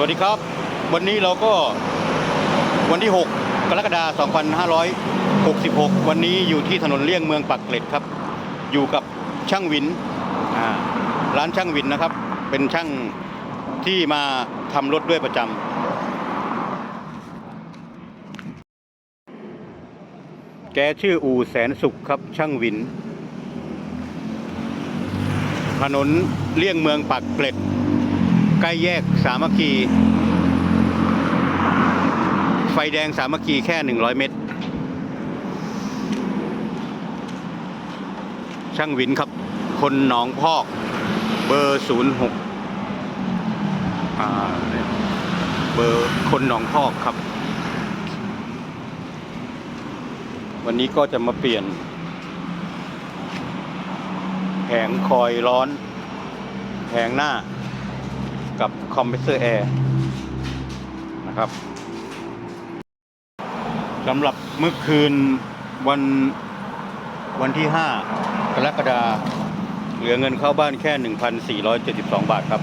วัสดีครับ วันนี้เราก็วันที่ 6 กรกฎาคม2566 วันนี้อยู่ที่ถนนเลี่ยงเมืองปักเกร็ดครับ อยู่กับช่างวินร้านช่างวินนะครับ เป็นช่างที่มาทำรถด้วยประจำแกชื่ออูแสนสุขครับช่างวิน ถนนเลี่ยงเมืองปักเกร็ด ใกล้แยกสามัคคี ไฟแดงสามัคคีแค่ 100 เมตร ช่างวินครับ คนหนองพอก เบอร์ 06 เบอร์คนหนองพอกครับ วันนี้ก็จะมาเปลี่ยนแผงคอยร้อนแผงหน้า กับคอมเพรสเซอร์แอร์นะครับสำหรับเมื่อคืนวันวันที่ 5 กรกฎาเหลือเงินเข้าบ้านแค่ 1,472 บาทครับ